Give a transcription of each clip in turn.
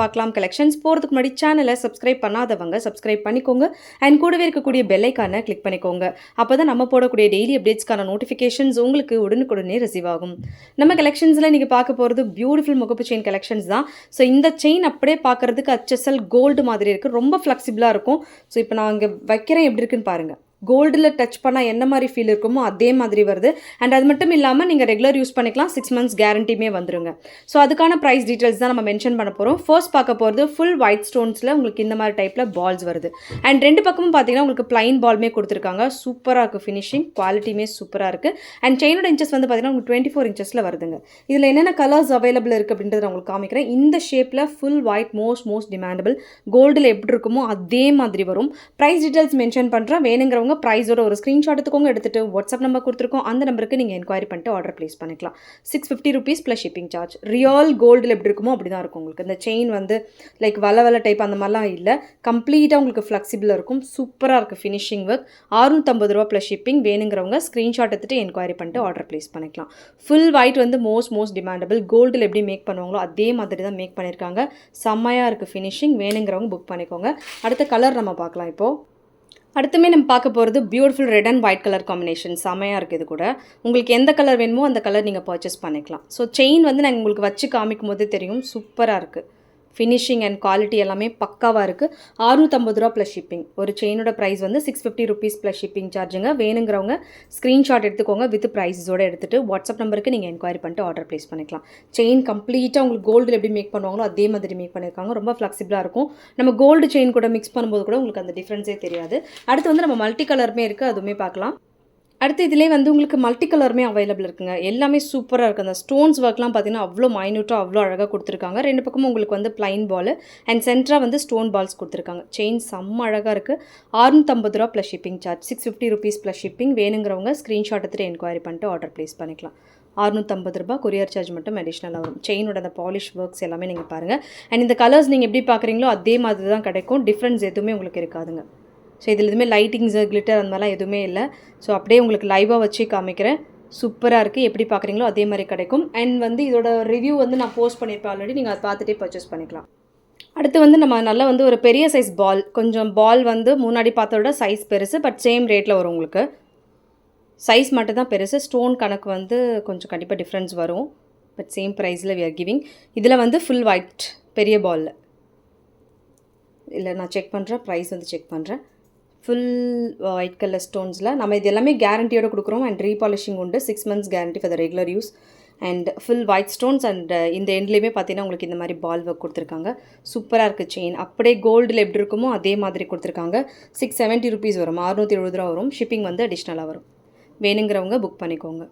பார்க்கலாம். கலெக்ஷன்ஸ் போகிறதுக்கு முன்னாடி சேனலை சப்ஸ்கிரைப் பண்ணாதவங்க சப்ஸ்கிரைப் பண்ணிக்கோங்க. அண்ட் கூடவே இருக்கக்கூடிய பெல்லைக்கான கிளிக் பண்ணிக்கோங்க. அப்போ தான் நம்ம போடக்கூடிய டெய்லி அப்டேட்ஸ்க்கான நோட்டிஃபிகேஷன்ஸ் உங்களுக்கு உடனுக்குடனே ரிசீவ் ஆகும். நம்ம கலெக்ஷன்ஸில் நீங்கள் பார்க்க போகிறது பியூட்டிஃபுல் முகப்பு செயின் கலெக்ஷன்ஸ் தான். ஸோ இந்த செயின் அப்படியே பார்க்குறதுக்கு அச்சசல் கோல்டு மாதிரி இருக்குது ரொம்ப ஃப்ளெக்சிபிளாக இருக்கும். ஸோ இப்போ நான் இங்கே வைக்கிறேன். எப்படி இருக்குன்னு பாருங்கள் கோல்டில் டச் பண்ணால் என்ன மாதிரி ஃபீல் இருக்குமோ அதே மாதிரி வருது. அண்ட் அது மட்டும் இல்லாமல் நீங்கள் ரெகுலர் யூஸ் பண்ணிக்கலாம். சிக்ஸ் மந்த்ஸ் கேரண்டியுமே வந்துருங்க. ஸோ அதுக்கான ப்ரைஸ் டீட்டெயில்ஸ் தான் நம்ம மென்ஷன் பண்ண போகிறோம் ஃபர்ஸ்ட் பார்க்க போகிறது ஃபுல் ஒயிட் ஸ்டோன்ஸில் உங்களுக்கு இந்த மாதிரி டைப்பில் பால்ஸ் வருது. அண்ட் ரெண்டு பக்கமும் பார்த்தீங்கன்னா உங்களுக்கு பிளைன் பால்மே கொடுத்துருக்காங்க. சூப்பராக இருக்குது ஃபினிஷிங் குவாலிட்டியுமே சூப்பராக இருக்குது அண்ட் செயினோட இன்ச்சஸ் வந்து பார்த்தீங்கன்னா உங்களுக்கு டுவெண்ட்டி ஃபோர் இன்ச்சஸில் வருதுங்க. இதில் என்னென்ன கலர்ஸ் அவைலபிள் இருக்குது அப்படின்றத நான் உங்களுக்கு காமிக்கிறேன். இந்த ஷேப்பில் full white most most demandable கோல்டில் எப்படி இருக்குமோ அதே மாதிரி வரும். ப்ரைஸ் டீட்டெயில்ஸ் மென்ஷன் பண்ணுறேன் வேணுங்கிறவங்க ப்ரைஸோட ஒரு ஸ்க்ரீன்ஷாட் எடுத்துக்கோங்க. எடுத்துகிட்டு வாட்ஸ்அப் நம்பர் கொடுத்துருக்கோம். அந்த நம்பருக்கு நீங்கள் என்கொயரி பண்ணிட்டு ஆர்டர் ப்ளேஸ் பண்ணிக்கலாம். Six fifty rupees plus shipping charge real கோல்டில் எப்படி இருக்குமோ அப்படி தான் இருக்கும் உங்களுக்கு. இந்த செயின் வந்து லைக் வலை வலை டைப் அந்த மாதிரிலாம் இல்லை. கம்ப்ளீட்டாக உங்களுக்கு ஃப்ளெக்சிபிளாக இருக்கும். சூப்பராக இருக்குது ஃபினிஷிங் ஒர்க் ஆறுநூற்றம்பது ரூபா ப்ளஸ் ஷிப்பிங் வேணுங்கிறவங்க ஸ்க்ரீன்ஷாட் எடுத்துகிட்டு என்கொயரி பண்ணிட்டு ஆர்டர் ப்ளேஸ் பண்ணிக்கலாம். ஃபுல் ஒயிட் வந்து மோஸ்ட் மோஸ்ட் டிமாண்டபிள் கோல்டில் எப்படி மேக் பண்ணுவாங்களோ அதே மாதிரி தான் மேக் பண்ணியிருக்காங்க. செம்மையாக இருக்குது ஃபினிஷிங் வேணுங்கிறவங்க புக் பண்ணிக்கோங்க. அடுத்த கலர் நம்ம பார்க்கலாம் இப்போது அடுத்துமே நம்ம பார்க்க போகிறது beautiful red and white colour combination செமையாக இருக்குது இது கூட. உங்களுக்கு எந்த கலர் வேணுமோ அந்த கலர் நீங்கள் பர்ச்சேஸ் பண்ணிக்கலாம். ஸோ செயின் வந்து நாங்கள் உங்களுக்கு வச்சு காமிக்கும் போதே தெரியும். சூப்பராக இருக்குது ஃபினிஷிங் அண்ட் குவாலிட்டி எல்லாமே பக்காவாக இருக்குது அறுநூத்தம்பது ரூபா ப்ளஸ் ஷிப்பிங் ஒரு செயினோட ப்ரைஸ் வந்து six fifty rupees plus shipping சார்ஜுங்க வேணுங்கிறவங்க ஸ்க்ரீன்ஷாட் எடுத்துக்கோங்க வித் ப்ரைஸஸோடு எடுத்துகிட்டு வாட்ஸ்அப் நம்பருக்கு நீங்கள் என்கொயரி பண்ணிட்டு ஆர்டர் ப்ளேஸ் பண்ணிக்கலாம். செயின் கம்ப்ளீட்டாக உங்களுக்கு கோல்டில் எப்படி மேக் பண்ணுவாங்களோ அதே மாதிரி மேக் பண்ணியிருக்காங்க. ரொம்ப ஃப்ளெக்சிபிளாக இருக்கும். நம்ம கோல்டு செயின் கூட மிக்ஸ் பண்ணும்போது கூட உங்களுக்கு அந்த டிஃப்ரென்ஸே தெரியாது. அடுத்து வந்து நம்ம மல்டி கலருமே இருக்குது அதுவுமே பார்க்கலாம். அடுத்து இதிலே வந்து உங்களுக்கு மல்டி கலருமே அவைலபிள் இருக்குங்க. எல்லாமே சூப்பராக இருக்குது அந்த ஸ்டோன்ஸ் ஒர்க்லாம் பார்த்தீங்கன்னா அவ்வளோ மைன்யூட்டாக அவ்வளோ அழகாக கொடுத்துருக்காங்க. ரெண்டு பக்கமும் உங்களுக்கு வந்து பிளைன் பால் அண்ட் சென்டராக வந்து ஸ்டோன் பால்ஸ் கொடுத்துருக்காங்க. செயின் செம்ம அழகாக இருக்குது அறுநூத்தம்பது ரூபா plus shipping charge six fifty rupees plus shipping வேணுங்கிறவங்க ஸ்க்ரீன்ஷாட் எடுத்துகிட்டு என்கொயரி பண்ணிட்டு ஆர்டர் ப்ளேஸ் பண்ணிக்கலாம். அறுநூற்றம்பது ரூபா கொரியர் சார்ஜ் மட்டும் அடிஷ்னலாக வரும். செயினோட அந்த பாலிஷ் ஒர்க்ஸ் எல்லாமே நீங்கள் பாருங்கள் அண்ட் இந்த கலர்ஸ் நீங்கள் எப்படி பார்க்குறீங்களோ அதே மாதிரி தான் கிடைக்கும். டிஃப்ரென்ஸ் எதுவுமே உங்களுக்கு இருக்காதுங்க. ஸோ இதில் எதுவுமே லைட்டிங்ஸு கிளிட்டர் அந்த மாதிரிலாம் எதுவுமே இல்லை. ஸோ அப்படியே உங்களுக்கு லைவாக வச்சு காமிக்கிறேன். சூப்பராக இருக்குது எப்படி பார்க்குறீங்களோ அதே மாதிரி கிடைக்கும். அண்ட் வந்து இதோட ரிவ்யூ வந்து நான் போஸ்ட் பண்ணியிருப்பேன் ஆல்ரெடி நீங்கள் அதை பார்த்துட்டே பர்ச்சேஸ் பண்ணிக்கலாம். அடுத்து வந்து நம்ம நல்லா வந்து ஒரு பெரிய சைஸ் பால் கொஞ்சம் பால் வந்து முன்னாடி பார்த்தோட சைஸ் பெருசு பட் சேம் ரேட்டில் வரும் உங்களுக்கு. சைஸ் மட்டும் தான் பெருசு. ஸ்டோன் கணக்கு வந்து கொஞ்சம் கண்டிப்பாக டிஃப்ரென்ஸ் வரும். பட் சேம் ப்ரைஸில் வி ஆர் கிவிங் இதில் வந்து ஃபுல் ஒயிட் பெரிய பாலில் இல்லை நான் செக் பண்ணுறேன் ப்ரைஸ் வந்து செக் பண்ணுறேன் ஃபுல் ஒயிட் கலர் ஸ்டோன்ஸில் நம்ம இது எல்லாமே கேரண்டியோட கொடுக்குறோம் அண்ட் ரீபாலிஷிங் உண்டு. Six months guarantee for the regular use and full white stones and இந்த எண்ட்லேயுமே பார்த்தீங்கன்னா உங்களுக்கு இந்த மாதிரி பால் ஒர்க் கொடுத்துருக்காங்க. சூப்பராக இருக்குது செயின் அப்படியே கோல்டில் எப்படி இருக்குமோ அதே மாதிரி கொடுத்துருக்காங்க. சிக்ஸ் செவன்ட்டி ருபீஸ் வரும். அறுநூற்றி எழுபது ரூபா வரும். ஷிப்பிங் வந்து அடிஷ்னலாக வரும். வேணுங்கிறவங்க புக் பண்ணிக்கோங்க.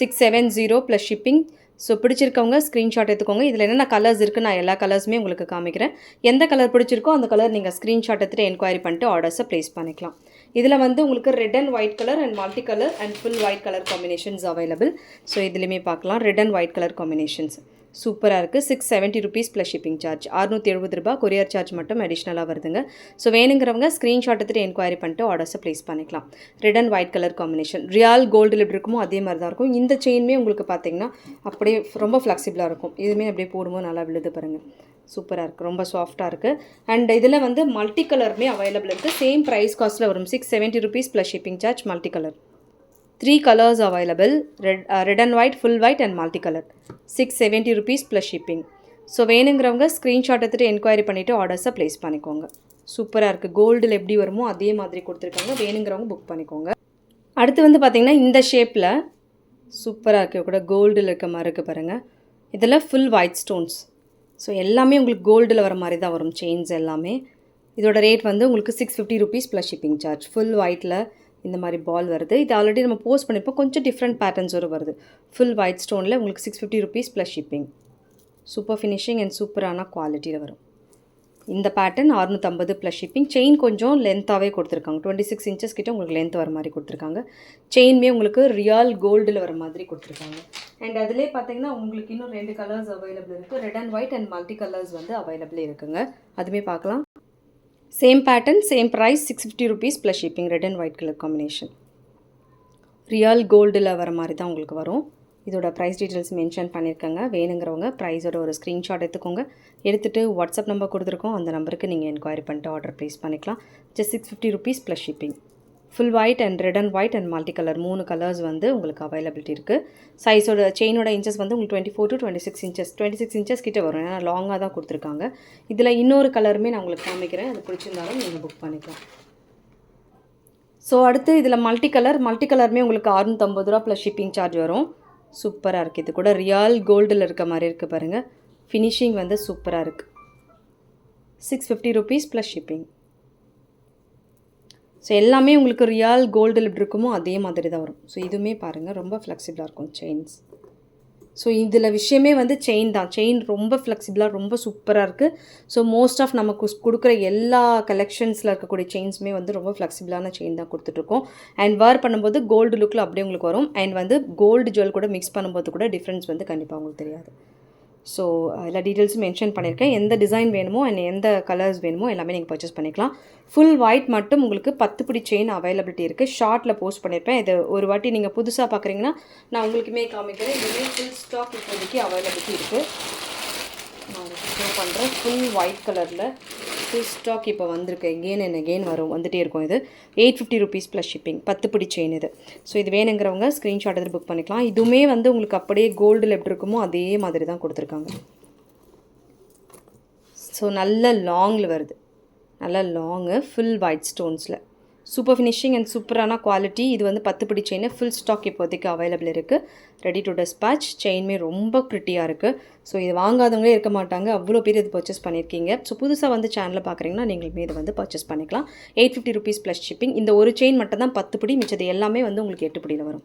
Six seven zero plus shipping so பிடிச்சிருக்கவங்க screenshot எடுத்துக்கோங்க. இதில் என்னென்ன கலர்ஸ் இருக்குது நான் எல்லா கலர்ஸுமே உங்களுக்கு காமிக்கிறேன். எந்த கலர் பிடிச்சிருக்கோ அந்த கலர் நீங்கள் ஸ்க்ரீன்ஷாட் எடுத்துகிட்டு என்கொயரி பண்ணிட்டு ஆர்டர்ஸை ப்ளேஸ் பண்ணிக்கலாம். இதில் வந்து உங்களுக்கு red and white colour and multi colour and full white colour combinations available so இதுலேயுமே பார்க்கலாம். Red and white colour combinations சூப்பராக இருக்குது six seventy rupees plus shipping charge அறுநூற்றி எழுபது ரூபா கொரியர் சார்ஜ் மட்டும் அடிஷ்னலாக வருதுங்க. ஸோ வேணுங்கிறவங்க ஸ்க்ரீன்ஷாட் எடுத்துகிட்டு என்கொயரி பண்ணிட்டு ஆர்டர்ஸை ப்ளேஸ் பண்ணிக்கலாம். Red and white colour combination real கோல்டில் எப்படி இருக்குமோ அதே மாதிரி தான் இருக்கும். இந்த செயின்மே உங்களுக்கு பார்த்தீங்கன்னா அப்படியே ரொம்ப ஃப்ளெக்சிபிளாக இருக்கும். இதுவுமே அப்படியே போடும்போது நல்லா விழுது பாருங்கள் சூப்பராக இருக்குது ரொம்ப சாஃப்டாக இருக்குது அண்ட் இதில் வந்து மல்டி கலருமே அவைலபிள் இருக்குது சேம் ப்ரைஸ் காஸ்ட்டில் வரும். Six seventy rupees plus shipping charge multi colour three colours available red red and white full white and multi colour six seventy rupees plus shipping so வேணுங்கிறவங்க screenshot எடுத்துகிட்டு enquiry பண்ணிவிட்டு ஆர்டர்ஸை place பண்ணிக்கோங்க. சூப்பராக இருக்குது கோல்டில் எப்படி வருமோ அதே மாதிரி கொடுத்துருக்காங்க. வேணுங்கிறவங்க புக் பண்ணிக்கோங்க. அடுத்து வந்து பார்த்திங்கன்னா இந்த ஷேப்பில் சூப்பராக இருக்குது கூட கோல்டில் இருக்க மாதிரி இருக்குது பாருங்கள் இதில் ஃபுல் ஒயிட் ஸ்டோன்ஸ் ஸோ எல்லாமே உங்களுக்கு கோல்டில் வர மாதிரி தான் வரும். செயின்ஸ் எல்லாமே. இதோட ரேட் வந்து உங்களுக்கு six fifty rupees plus shipping charge full ஒயிட்டில் இந்த மாதிரி பால் வருது. இது ஆல்ரெடி நம்ம போஸ்ட் பண்ணிப்போம் கொஞ்சம் டிஃப்ரெண்ட் பேட்டர்ன்ஸ் ஒரு வருது. ஃபுல் ஒயிட் ஸ்டோனில் உங்களுக்கு six fifty rupees plus shipping super finishing and சூப்பரான குவாலிட்டியில் வரும். இந்த பேட்டர்ன் அறுநூற்றம்பது ப்ளஸ் ஷிப்பிங் செயின் கொஞ்சம் லென்த்தாகவே கொடுத்துருக்காங்க. டுவெண்ட்டி சிக்ஸ் இன்ச்சஸ் கிட்ட உங்களுக்கு லென்த் வர மாதிரி கொடுத்துருக்காங்க. செயின்மே உங்களுக்கு ரியல் கோல்டில் வர மாதிரி கொடுத்துருக்காங்க. அண்ட் அதிலே பார்த்தீங்கன்னா உங்களுக்கு இன்னும் ரெண்டு கலர்ஸ் அவைலபிள் இருக்குது red and white and multi colours வந்து அவைலபிள் இருக்குங்க. அதுவுமே பார்க்கலாம். Same pattern same price six fifty rupees plus shipping red and white colour combination real கோல்டில் வர மாதிரி தான் உங்களுக்கு வரும். இதோட ப்ரைஸ் டீட்டெயில்ஸ் மென்ஷன் பண்ணியிருக்காங்க வேணுங்கிறவங்க ப்ரைஸோட ஒரு ஸ்க்ரீன்ஷாட் எடுத்துக்கோங்க. எடுத்துகிட்டு வாட்ஸ்அப் நம்பர் கொடுத்துருக்கோம். அந்த நம்பருக்கு நீங்கள் என்கொயரி பண்ணிட்டு ஆர்டர் ப்ளேஸ் பண்ணிக்கலாம். Just six fifty rupees plus shipping full white and red and white and multi colour மூணு கலர்ஸ் வந்து உங்களுக்கு அவைலபிலிட்டி இருக்குது சைஸோட செயினோட இன்ச்சஸ் வந்து உங்களுக்கு twenty four to twenty six inches twenty six inches கிட்ட வரும். ஏன்னா லாங்காக தான் கொடுத்துருக்காங்க. இதில் இன்னொரு கலருமே நான் உங்களுக்கு காமிக்கிறேன். அது பிடிச்சிருந்தாலும் நீங்கள் புக் பண்ணிக்கலாம். ஸோ அடுத்து இதில் மல்டி கலர் மல்டி கலருமே உங்களுக்கு அறுநூத்தம்பது ரூபா ப்ளஸ் ஷிப்பிங் சார்ஜ் வரும். சூப்பராக இருக்குது இது கூட ரியல் கோல்டில் இருக்க மாதிரி இருக்குது பாருங்கள் ஃபினிஷிங் வந்து சூப்பராக இருக்குது six fifty rupees plus shipping so எல்லாமே உங்களுக்கு ரியால் கோல்டு எப்படி இருக்குமோ அதே மாதிரி தான் வரும். ஸோ இதுவுமே பாருங்கள் ரொம்ப ஃப்ளெக்சிபிளாக இருக்கும் செயின்ஸ் ஸோ இதில் விஷயமே வந்து செயின் தான். செயின் ரொம்ப ஃப்ளெக்சிபிளாக ரொம்ப சூப்பராக இருக்குது ஸோ மோஸ்ட் ஆஃப் நமக்கு கொடுக்குற எல்லா கலெக்ஷன்ஸில் இருக்கக்கூடிய செயின்ஸுமே வந்து ரொம்ப ஃப்ளெக்சிபிளான செயின் தான் கொடுத்துட்ருக்கோம் அண்ட் வேர் பண்ணும்போது கோல்டு லுக்கில் அப்படியே உங்களுக்கு வரும். அண்ட் வந்து கோல்டு ஜுவல் கூட மிக்ஸ் பண்ணும்போது கூட டிஃப்ரென்ஸ் வந்து கண்டிப்பாக உங்களுக்கு தெரியாது. ஸோ uh, எல்லா டீட்டெயில்ஸும் மென்ஷன் பண்ணியிருக்கேன் எந்த டிசைன் வேணுமோ அண்ட் எந்த கலர்ஸ் வேணுமோ எல்லாமே நீங்கள் பர்ச்சேஸ் பண்ணிக்கலாம். ஃபுல் ஒயிட் மட்டும் உங்களுக்கு பத்து பிடி செயின் அவைலபிலிட்டி இருக்குது ஷார்ட்டில் போஸ்ட் பண்ணியிருப்பேன் இது ஒரு வாட்டி நீங்கள் புதுசாக பார்க்குறீங்கன்னா நான் உங்களுக்குமே காமிக்கிறேன். இதுவுமே ஃபுல் ஸ்டாக் இப்போதைக்கு அவைலபிலிட்டி இருக்குது நான் ஷோ பண்ணுறேன் ஃபுல் ஒயிட் கலரில் ஃபுல் ஸ்டாக் இப்போ வந்திருக்கு. எகெயின் அண்ட் எகெயின் வரும். வந்துகிட்டே இருக்கும் இது. Eight fifty rupees plus shipping பத்து பிடி செயின் இது. ஸோ இது வேணுங்கிறவங்க ஸ்க்ரீன்ஷாட் எடுத்து புக் பண்ணிக்கலாம். இதுவுமே வந்து உங்களுக்கு அப்படியே கோல்டில் எப்படி இருக்குமோ அதே மாதிரி தான் கொடுத்துருக்காங்க. ஸோ நல்ல லாங்கில் வருது. நல்ல லாங்கு ஃபுல் ஒயிட் ஸ்டோன்ஸில் சூப்பர் ஃபினிஷிங் அண்ட் சூப்பரான குவாலிட்டி. இது வந்து பத்து பிடி செயின் ஃபுல் ஸ்டாக் இப்போதைக்கு அவைலபிள் இருக்குது ரெடி டு டிஸ்பேச் செயின்மே ரொம்ப ப்ரிட்டியாக இருக்குது ஸோ இது வாங்காதவங்களே இருக்க மாட்டாங்க. அவ்வளோ பேர் இது பர்ச்சேஸ் பண்ணியிருக்கீங்க. ஸோ புதுசாக வந்து சேனலில் பார்க்குறீங்கன்னா நீங்களுமே இது வந்து பர்ச்சேஸ் பண்ணிக்கலாம். Eight fifty rupees plus shipping இந்த ஒரு செயின் மட்டும் தான் பத்து பிடி மிச்சது எல்லாமே வந்து உங்களுக்கு எட்டு பிடியில் வரும்.